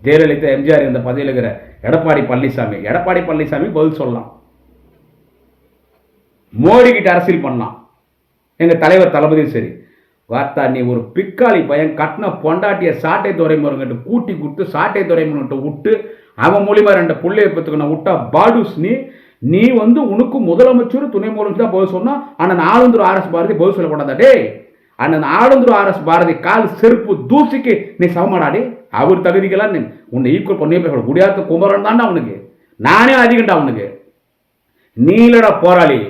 ஜெயலலிதா எம்ஜிஆர் இந்த பதவியில் இருக்கிற எடப்பாடி பழனிசாமி. எடப்பாடி பழனிசாமி பதில் சொல்லலாம். மோடி கிட்ட அரசியல் பண்ணலாம். எங்கள் தலைவர் தளபதியும் சரி. வார்த்தா நீ ஒரு பிக்காளி பையன் கட்டின பொண்டாட்டிய சாட்டை துறைமுருங்கிட்ட கூட்டி கொடுத்து சாட்டை துறைமுருங்கிட்ட விட்டு அவன் மூலியமா ரெண்டு பிள்ளைய பத்துக்கணும் விட்டா பாடுஸ் நீ. நீ வந்து உனக்கு முதலமைச்சர் துணை முதலமைச்சர் தான் பதில் சொன்னா ஆனால் நாலு ஆர்எஸ் பாரதி பதில் சொல்லக்கூடாதா? அண்ணன் ஆளுந்துரு ஆர்எஸ் பாரதி கால் செருப்பு தூசிக்கு நீ சமமாடாடி அவர் தகுதிக்கெல்லாம் நீ உன்னை ஈக்குவல் பண்ணி பேச குடியாத்த குமரன் தாண்டா அவனுக்கு நானே அதிகண்டா அவனுக்கு நீலட போராளி.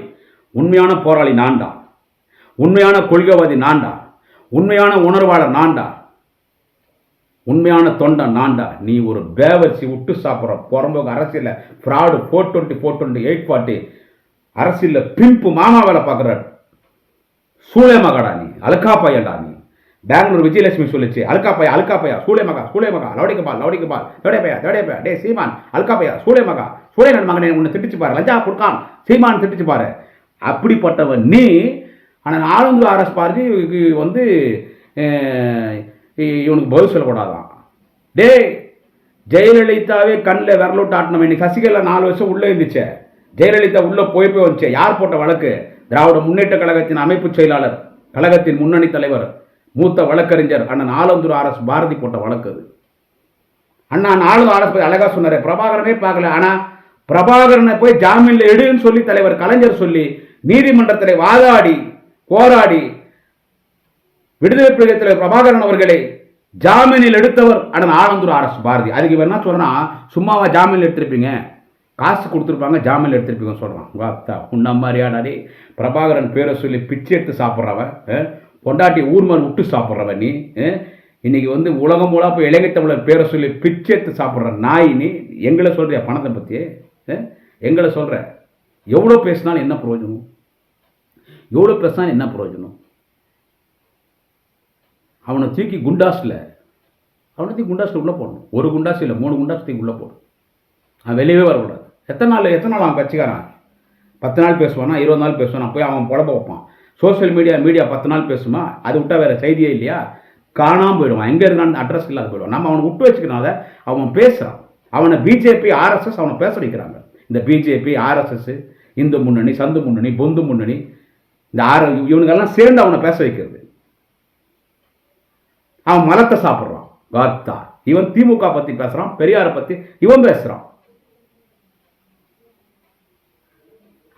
உண்மையான போராளி நான்டா. உண்மையான கொள்கைவாதி நான்டா. உண்மையான உணர்வாளர் நான்டா. உண்மையான தொண்டை நான்டா. நீ ஒரு பேவரிசி விட்டு சாப்பிட்ற புறம்போக்கு அரசியலில் fraud four twenty four twenty eight forty அரசியலில் பிம்பு மாமா வேலை பார்க்குறாரு. சூளே மகாடா நீ அல்கா நீ பெங்களூர் விஜயலட்சுமி சொல்லிச்சு அல்காப்பையா பையா சூளைமகா பையா சூளே மகா சூளே மகா பால் பால் டே சீமான் அல்கா பையா சூளை நன் மகனை உன்னை திட்டிச்சு பாரு லஞ்சா கொடுக்கான் சீமான் திட்டிச்சு பாரு. அப்படிப்பட்டவன் நீ ஆனால் ஆளுநர் அரசு பார்த்து இவனுக்கு வந்து இவனுக்கு பதில் சொல்லக்கூடாதான். டேய் ஜெயலலிதாவே கண்ணில் விரலோட்டு ஆட்டணும் இன்னைக்கு சசிகலா நாலு வருஷம் உள்ளே இருந்துச்சே. ஜெயலலிதா உள்ளே போய் போய் வந்துச்சு யார் போட்ட வழக்கு. திராவிட முன்னேற்ற கழகத்தின் அமைப்பு செயலாளர் கழகத்தின் முன்னணி தலைவர் மூத்த வழக்கறிஞர் அண்ணன் ஆலந்தூர் அரசு பாரதி போட்ட வழக்கு அது. அண்ணா ஆளுநர் அரசு பத்தி அழகா சொன்னார் பிரபாகரனே பார்க்கல. ஆனா பிரபாகரனை போய் ஜாமீன்ல எடுன்னு சொல்லி தலைவர் கலைஞர் சொல்லி நீதிமன்றத்தில் வாதாடி போராடி விடுதலை புலிகள் தலைவர் பிரபாகரன் அவர்களை ஜாமீனில் எடுத்தவர் அண்ணன் ஆனந்தூர் அரசு பாரதி. அதுக்கு என்ன சொல்றா சும்மாவா ஜாமீனில் எடுத்திருப்பீங்க? காசு கொடுத்துருப்பாங்க ஜாமீனில் சொல்கிறான் சொல்றான் வாத்தா உன்ன மாதிரியாடாடி பிரபாகரன் பேரை சொல்லி பிச்சை எடுத்து சாப்பிட்றவன் பொண்டாட்டி பொண்டாட்டி மாதிரி விட்டு சாப்பிட்றவன் நீ இன்றைக்கி வந்து உலகம் மூலா போய் இலங்கை தமிழர் பேரை சொல்லி பிச்சை எடுத்து சாப்பிட்ற நாய் நீ எங்களை சொல்கிறிய பணத்தை பற்றி எங்களை சொல்கிற எவ்வளோ பேசினாலும் என்ன பிரயோஜனம்? எவ்வளோ பேசினாலும் என்ன பிரயோஜனம்? அவனை தூக்கி குண்டாஸில் அவனை தூக்கி குண்டாஸில் உள்ளே போடணும். ஒரு குண்டாஸ் இல்லை மூணு குண்டாஸ் தூக்கி உள்ளே போடணும் அவன் வெளியவே வரக்கூடாது. எத்தனை நாள் எத்தனை நாள் அவன் கட்சிக்காரன்? பத்து நாள் பேசுவானா? இருபது நாள் பேசுவானா? போய் அவன் புடப்ப வைப்பான். சோஷியல் மீடியா மீடியா பத்து நாள் பேசுமா? அது விட்டால் வேற செய்தியே இல்லையா? காணாமல் போயிடுவான். எங்கே இருக்கான்னு அட்ரஸ் இல்லாத போயிடுவான். நம்ம அவனை விட்டு வச்சுக்கிறனால அவன் பேசுகிறான் அவனை பிஜேபி ஆர்எஸ்எஸ் அவனை பேச வைக்கிறாங்க. இந்த பிஜேபி ஆர்எஸ்எஸ் இந்து முன்னணி சந்து முன்னணி பொந்து முன்னணி இந்த ஆர் இவனுக்கெல்லாம் சேர்ந்து அவனை பேச வைக்கிறது. அவன் மரத்தை சாப்பிட்றான். வாத்தா. இவன் திமுக பற்றி பேசுகிறான் பெரியாரை பற்றி இவன் பேசுகிறான்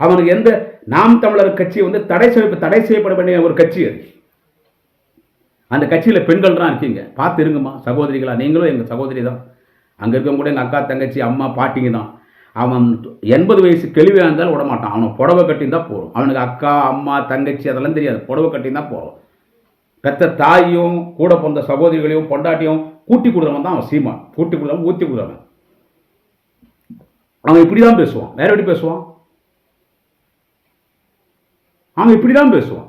அவனுக்கு எந்த நாம் தமிழர் கட்சி வந்து தடை செய்ய தடை செய்யப்பட வேண்டிய ஒரு கட்சி அது. அந்த கட்சியில பெண்கள் தான் இருக்கீங்க. பார்த்து இருங்கம்மா சகோதரிகளா. நீங்களும் எங்க சகோதரி தான். அங்க இருக்கவங்க கூட எங்க அக்கா தங்கச்சி அம்மா பாட்டிங்க தான். அவன் எண்பது வயசு கெளிவாக இருந்தாலும் விட மாட்டான். அவனை புடவை கட்டி தான் போகிறோம் அவனுக்கு அக்கா அம்மா தங்கச்சி அதெல்லாம் தெரியாது. புடவை கட்டி தான் போகிறோம் பெத்த தாயும் கூட பிறந்த சகோதரிகளையும் பொண்டாட்டியும் கூட்டி கொடுறவன் தான் அவன் சீமான். கூட்டி கொடுறவன் ஊற்றி கொடுறவன் அவன் இப்படி தான் பேசுவான் வேற எப்படி பேசுவான் அவன் இப்படி தான் பேசுவான்.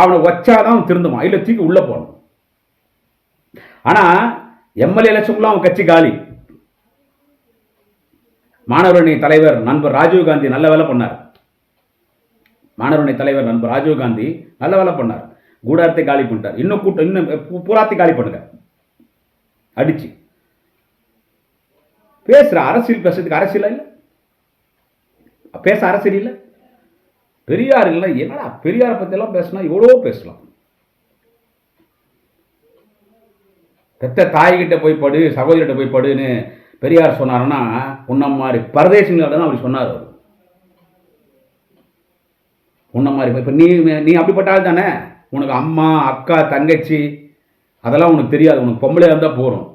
அவனை வச்சாதான் அவன் திருந்துவான். இல்லை தூக்கி உள்ளே போகணும் ஆனால் எம்எல்ஏ எலெக்ஷன்லாம் அவன் கட்சி காலி. மாணவரணி தலைவர் நண்பர் ராஜீவ்காந்தி நல்ல வேலை பண்ணார். மாணவரணி தலைவர் நண்பர் ராஜீவ்காந்தி நல்ல வேலை பண்ணார். கூடாரத்தை காலி பண்ணிட்டார். இன்னும் கூட்டம் இன்னும் பூராத்தை காலி பண்ணுங்க. அடிச்சு. பேசுற அரசியல் பேசுறதுக்கு அரசியல் இல்லை? பேச அரசியல் இல்லை? பெரியார் இல்லை. என்னடா பெரியாரை பற்றியெல்லாம் பேசினா எவ்வளோ பேசலாம். பெத்த தாய்கிட்ட போய் படு சகோதரிகிட்ட போய் படுன்னு பெரியார் சொன்னாருன்னா உன்ன மாதிரி பரதேசிங்கள்ட்ட தான் அப்படி சொன்னார் அவர். உன்ன மாதிரி இப்போ நீ நீ அப்படிப்பட்ட ஆள் தானே? உனக்கு அம்மா அக்கா தங்கச்சி அதெல்லாம் உனக்கு தெரியாது. உனக்கு பொம்பளையாக இருந்தால் போகிறோம்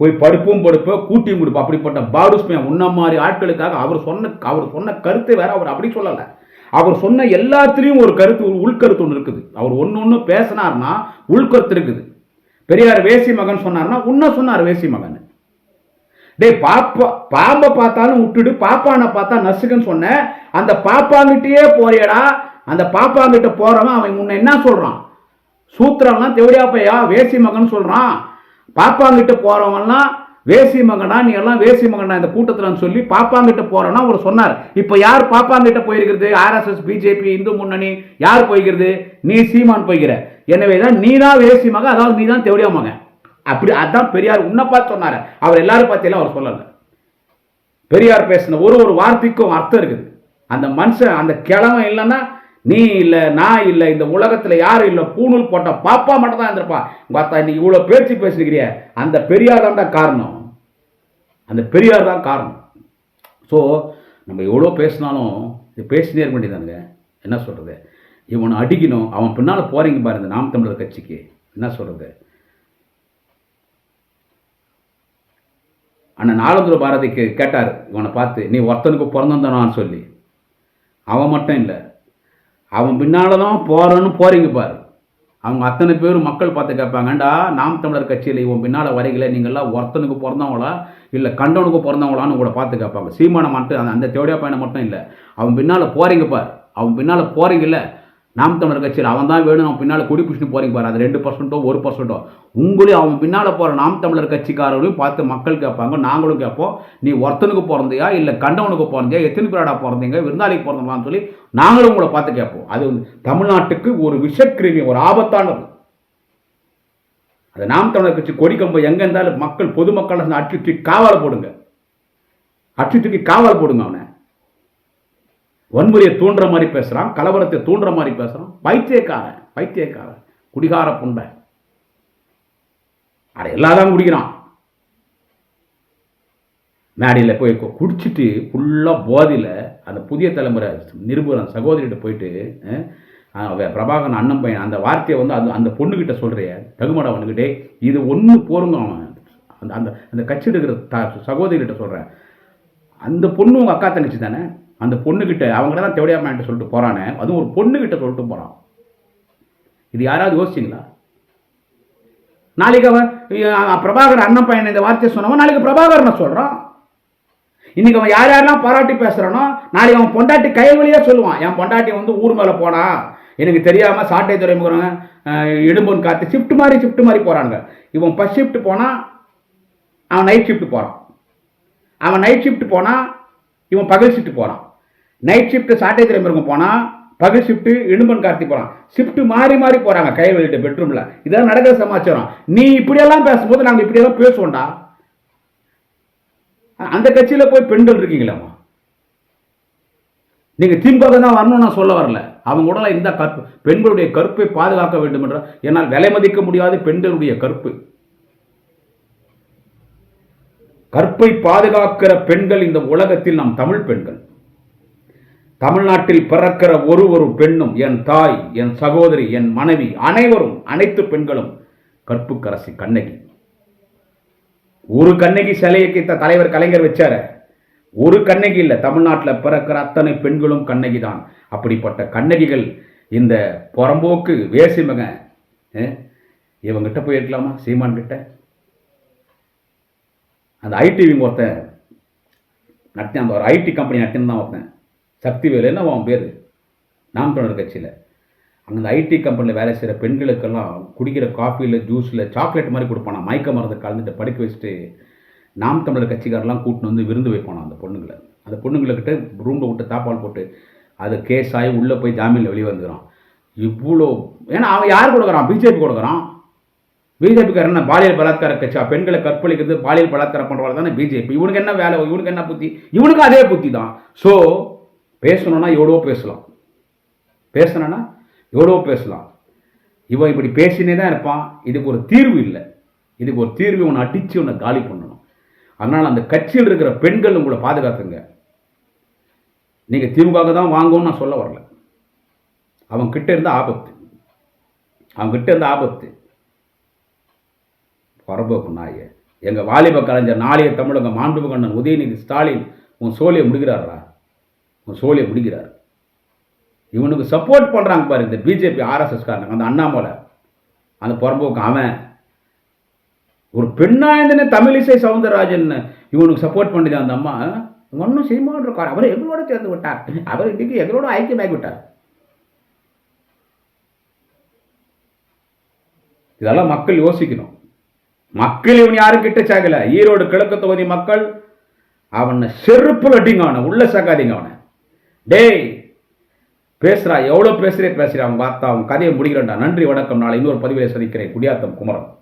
போய் படுப்பும் படுப்ப கூட்டியும் கொடுப்போம் அப்படிப்பட்ட பாடுஸ்மையா உன்ன மாதிரி ஆட்களுக்காக அவர் சொன்ன அவர் சொன்ன கருத்து வேற அவர் அப்படி சொல்லலை. அவர் சொன்ன எல்லாத்துலேயும் ஒரு கருத்து ஒரு உள்கருத்து ஒன்று இருக்குது. அவர் ஒன்று ஒன்று பேசினார்னா உள்கருத்து இருக்குது. பெரியார் வேசி மகன் சொன்னார்னா உன்ன சொன்னார் வேசி மகன். டேய் பாப்பா பாம்பை பார்த்தாலும் விட்டுடு பாப்பானை பார்த்தா நசுக்குன்னு சொன்ன அந்த பாப்பாங்கிட்டயே போறியடா அந்த பாப்பாங்கிட்ட போறவன் அவன் உன்னை என்ன சொல்றான்? சூத்திரம்லாம் தேவடியாப்பையா வேசி மகன் சொல்றான். பாப்பாங்கிட்ட போறவன்லாம் வேசி மகனா நீ எல்லாம் வேசி மகனா இந்த கூட்டத்தில் சொல்லி பாப்பாங்கிட்ட போறேன்னா அவர் சொன்னார். இப்போ யார் பாப்பாங்கிட்ட போயிருக்கிறது? ஆர்எஸ்எஸ் பிஜேபி இந்து முன்னணி யார் போய்கிறது? நீ சீமான் போய்கிற. எனவே தான் நீ தான் வேசி மகன் அதாவது நீ தான் தெவடியா மகன். அப்படி அதான் பெரியார் உன்னை பார்த்து சொன்னார். அவர் எல்லாரும் பார்த்தியெல்லாம் அவர் சொல்லல. பெரியார் பேசின ஒரு ஒரு வார்த்தைக்கும் அர்த்தம் இருக்குது. அந்த மனுஷன் அந்த கிழமை இல்லைன்னா நீ இல்லை நான் இல்லை இந்த உலகத்தில் யாரும் இல்லை. பூணூல் போட்ட பாப்பா மட்டும் தான் இருந்திருப்பா பார்த்தா நீ இவ்வளோ பேச்சு பேசுகிறிய அந்த பெரியார் தான்டா காரணம். அந்த பெரியார் தான் காரணம். ஸோ நம்ம எவ்வளோ பேசினாலும் இது பேசினே இருக்க வேண்டியதானுங்க என்ன சொல்கிறது இவனை அடிக்கணும். அவன் பின்னால் போகிறீங்க பாருங்க நாம் தமிழர் கட்சிக்கு. என்ன சொல்கிறது அண்ணன் நாலந்துர பாரதிக்கு கேட்டார். இவனை பார்த்து நீ ஒருத்தனுக்கு பிறந்திருந்தானான்னு சொல்லி. அவன் மட்டும் இல்லை. அவன் பின்னால் தான் போகிறன்னு போகிறீங்க பாரு. அவங்க அத்தனை பேரும் மக்கள் பார்த்து கேட்பாங்கண்டா நாம் தமிழர் கட்சியில் இவன் பின்னால் வரீங்களே நீங்கள்லாம் ஒருத்தனுக்கு பிறந்தவங்களா? இல்லை கண்டவனுக்கு பிறந்தவங்களான்னு உங்களை பார்த்து கேட்பாங்க. சீமான மட்டும் அந்த அந்த தேவடியா பையனை மட்டும் இல்லை. அவன் பின்னால் போறீங்க பார். அவன் பின்னால் போறீங்கல்ல நாம் தமிழர் கட்சியில் அவன் தான் வேணும் அவன் பின்னால் கொடி புஷ்ணு போகிறீங்க பாரு. அது ரெண்டு பர்சன்ட்டோ ஒரு பர்சன்ட்டோ உங்களையும் அவன் பின்னால் போகிற நாம் தமிழர் கட்சிக்காரர்களையும் பார்த்து மக்கள் கேட்பாங்க நாங்களும் கேட்போம். நீ ஒருத்தனுக்கு பிறந்தியா இல்லை கண்டவனுக்கு பிறந்தியா எத்தனை பேராடா பிறந்தீங்க விருந்தாளிக்கு பிறந்தலான்னு சொல்லி நாங்களும் உங்களை பார்த்து கேட்போம். அது வந்து தமிழ்நாட்டுக்கு ஒரு விஷக்கிருமி ஒரு ஆபத்தானது. அது நாம் தமிழர் கட்சி கொடி கம்பு எங்கே இருந்தாலும் மக்கள் பொதுமக்கள் அச்சு தூக்கி காவலை போடுங்க. அச்சு தூக்கி காவல் போடுங்க அவனை. வன்முறையை தூண்டுற மாதிரி பேசுகிறான் கலவரத்தை தூண்டுற மாதிரி பேசுகிறான் பைத்தியக்காரன் பைத்தியக்காரன் குடிகார புண்டை அதை எல்லாதான் குடிக்கிறான். மேடையில் போய் குடிச்சிட்டு ஃபுல்லாக போதியில் அந்த புதிய தலைமுறை நிருபுரம் சகோதரிகிட்ட போயிட்டு பிரபாகரன் அண்ணன் பையன் அந்த வார்த்தையை வந்து அது அந்த பொண்ணுக்கிட்ட சொல்கிறிய தகுமட அவனுக்கிட்டே இது ஒன்று போருங்க அவன். அந்த அந்த அந்த கட்சி இருக்கிற த சகோதரிகிட்ட சொல்கிறேன் அந்த பொண்ணு உங்கள் அக்கா தங்கச்சி தானே? அந்த பொண்ணுக்கிட்ட அவங்கள தான் தேவடியாமான்ட்ட சொல்லிட்டு போகிறானே அதுவும் ஒரு பொண்ணுக்கிட்ட சொல்லிட்டு போகிறான் இது யாராவது யோசிச்சிங்களா? நாளைக்கு அவன் பிரபாகர் அண்ணன் பையன் இந்த வார்த்தையை சொன்னவன் நாளைக்கு பிரபாகரனை சொல்கிறான் இன்னைக்கு அவன் யார் யாரெல்லாம் பாராட்டி பேசுகிறானோ நாளைக்கு அவன் பொண்டாட்டி கை வழியா சொல்லுவான். என் பொண்டாட்டி வந்து ஊர் மேலே போனா. எனக்கு தெரியாமல் சாட்டை துறைமுகம் இடும்பன் காத்து ஷிஃப்ட் மாதிரி ஷிஃப்ட் மாதிரி போகிறானுங்க இவன் ஃபஸ்ட் ஷிஃப்ட் போனால் அவன் நைட் ஷிஃப்ட் போகிறான் அவன் நைட் ஷிஃப்ட் போனால் இவன் பகல் ஷிஃப்ட் போகிறான் நைட் ஷிஃப்ட் சாட்டை துறைமுகம் போனால் பகல் ஷிஃப்ட்டு இடும்பன் கார்த்தி போகலாம் ஷிஃப்ட் மாறி மாறி போகிறாங்க கையில் வெளியிட்ட பெட்ரூமில் இதெல்லாம் நடக்கிற சமாச்சாரம். நீ இப்படியெல்லாம் பேசும்போது நாங்கள் இப்படியெல்லாம் பேசுவோண்டா அந்த கட்சியில் போய் பெண்கள் இருக்கீங்களாமா நீங்கள் திமுக தான் வரணும்னு நான் சொல்ல வரல. அவங்க உடல இந்த கற்பு பெண்களுடைய கற்பை பாதுகாக்க வேண்டும் என்ற என்னால் விலை மதிக்க முடியாத பெண்களுடைய கற்பு. கற்பை பாதுகாக்கிற பெண்கள் இந்த உலகத்தில் நாம் தமிழ் பெண்கள். தமிழ்நாட்டில் பிறக்கிற ஒரு ஒரு பெண்ணும் என் தாய் என் சகோதரி என் மனைவி அனைவரும் அனைத்து பெண்களும் கற்புக்கரசி கண்ணகி. ஒரு கண்ணகி சிலையை தலைவர் கலைஞர் வச்சார ஒரு கண்ணகி இல்லை தமிழ்நாட்டில் பிறக்கிற அத்தனை பெண்களும் கண்ணகி தான் அப்படிப்பட்ட கண்ணகிகள் இந்த புறம்போக்கு வேசிமக இவங்கிட்ட போயிருக்கலாமா சீமான் கிட்ட? அந்த ஐடி ஒருத்தன் நட்டின அந்த ஒரு ஐடி கம்பெனி நட்டின்னு தான் ஒருத்தன். சக்தி என்ன அவன் பேர். நாம் தமிழர் கட்சியில். அந்த ஐடி கம்பெனியில் வேலை செய்கிற பெண்களுக்கெல்லாம் குடிக்கிற காஃபியில் ஜூஸில் சாக்லேட் மாதிரி கொடுப்பானா? மயக்க மருந்து கலந்துட்டு படுக்க வச்சுட்டு நாம் தமிழர் கட்சிக்காரெல்லாம் கூட்டின்னு வந்து விருந்து வைப்பானா அந்த பொண்ணுங்களை? அந்த பொண்ணுங்கள்கிட்ட ரூமில் விட்டு தாப்பால் போட்டு அது கேஸ் ஆகி உள்ளே போய் ஜாமீனில் வெளியே வந்துக்கிறான் இவ்வளோ ஏன்னா அவன் யார் கொடுக்குறான் பிஜேபி கொடுக்குறான் பிஜேபிக்காரன் என்ன? பாலியல் பலாத்கார கட்சியா? பெண்களை கற்பழிக்கிறது பாலியல் பலாத்காரம் பண்ணுறது தானே பிஜேபி இவனுக்கு என்ன வேலை? இவனுக்கு என்ன புத்தி? இவனுக்கும் அதே புத்தி தான் ஸோ பேசணும்னா எவ்வளோ பேசலாம். பேசணும்னா எவ்வளோ பேசலாம். இவன் இப்படி பேசினே தான் இருப்பான் இதுக்கு ஒரு தீர்வு இல்லை. இதுக்கு ஒரு தீர்வு உன்னை அடித்து உன்னை காலி பண்ணணும். அதனால் அந்த கட்சியில் இருக்கிற பெண்கள் உங்களை பாதுகாத்துங்க. நீங்கள் திமுக தான் வாங்கும்னு நான் சொல்ல வரல. அவன் கிட்ட இருந்த ஆபத்து. அவன் கிட்ட இருந்த ஆபத்து. பரபோக்கு நாய. எங்கள் வாலிப கலைஞர் நாளைய தமிழக மாண்புமிகு உதயநிதி ஸ்டாலின் உன் சோழியை முடிக்கிறாரா சோழியை முடிக்கிறார் இவனுக்கு சப்போர்ட் பண்ணுறாங்க பாரு இந்த பிஜேபி ஆர்எஸ்எஸ் காரணம் அந்த அண்ணாமலை அந்த புறம்போக்கு அவன். ஒரு பெண்ணாயந்தனே தமிழிசை சவுந்தரராஜன். இவனுக்கு சப்போர்ட் பண்ணிதான் அந்த அம்மா. ஒன்றும் செய்யமான் இருக்கார் அவர் எங்களோட சேர்ந்து விட்டார். அவர் இன்றைக்கு எங்களோட ஐக்கியமாகி விட்டார். இதெல்லாம் மக்கள் யோசிக்கணும். மக்கள் இவன் யாரும் கிட்ட சாகல ஈரோடு கிழக்கு தொகுதி மக்கள் அவனை செருப்பு கட்டிங்க அவனை உள்ள சாக்காதீங்க அவனை. டேய் பேசுறா எவ்வளோ பேசுறே பேசுகிறான் வார்த்தா அவன் கதையை முடிக்கிறேன்டா. நன்றி வணக்கம். நாளை இன்னொரு பதிவிலே சந்திக்கிறேன். குடியாத்தம் குமரன்.